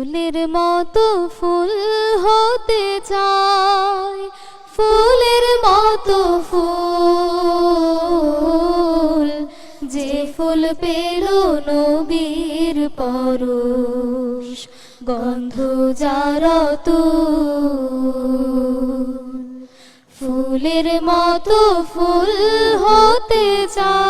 ফুলের মতো ফুল হতে চায়, ফুলের মতো ফুল যে ফুল পেল নবীর পরশ, গন্ধ যার ফুলের মতো ফুল হতে চায়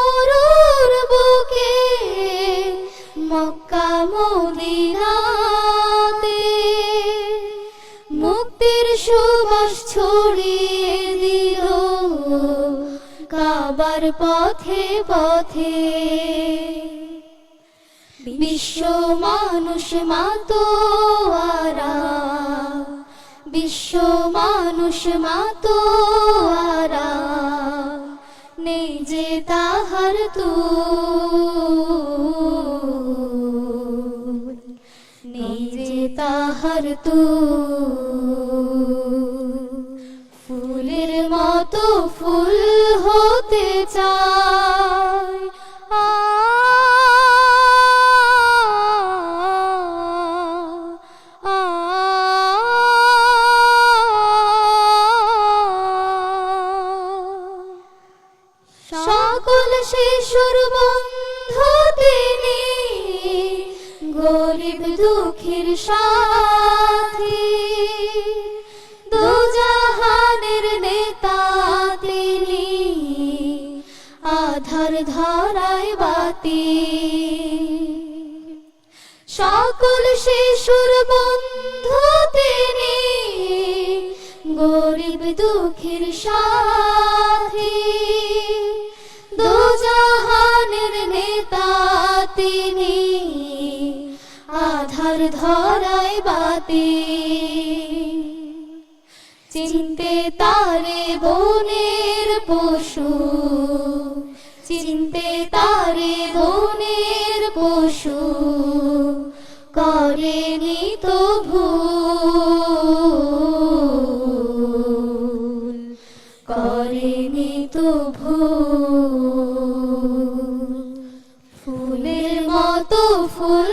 ছড়িয়ে দিল কাবার পথে পথে। বিশ্ব মানুষ মাতোয়ারা, বিশ্ব মানুষ মাতোয়ারা যে তাহার তু নিজে তাহার তু মতো ফুল হতে চায় সকল শিশুর বন্ধু তিনি গরিব দুঃখীর সাথী আধার ধরায় বাতি। সকল শিশুর বন্ধু তিনি, গরিব দুঃখের সাথী। দুজাহানের নেতা তিনি, আধার ধরায় বাতি। চিনতে তারে বনের করেনি তো ভুল করেনি তো ভুল ফুলের মতো ফুল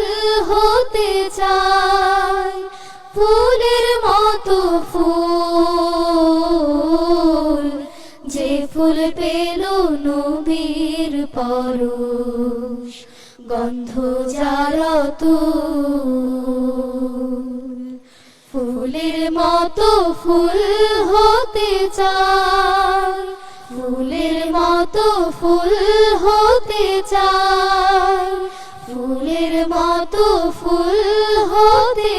হতে চায় ফুলের মতো ফুল। যে ফুল পেল নবীর পরশ। গন্ধ যার ফুলের মতো ফুল হতে চায়। ফুলের মতো ফুল হতে চায়। ফুলের মতো ফুল হতে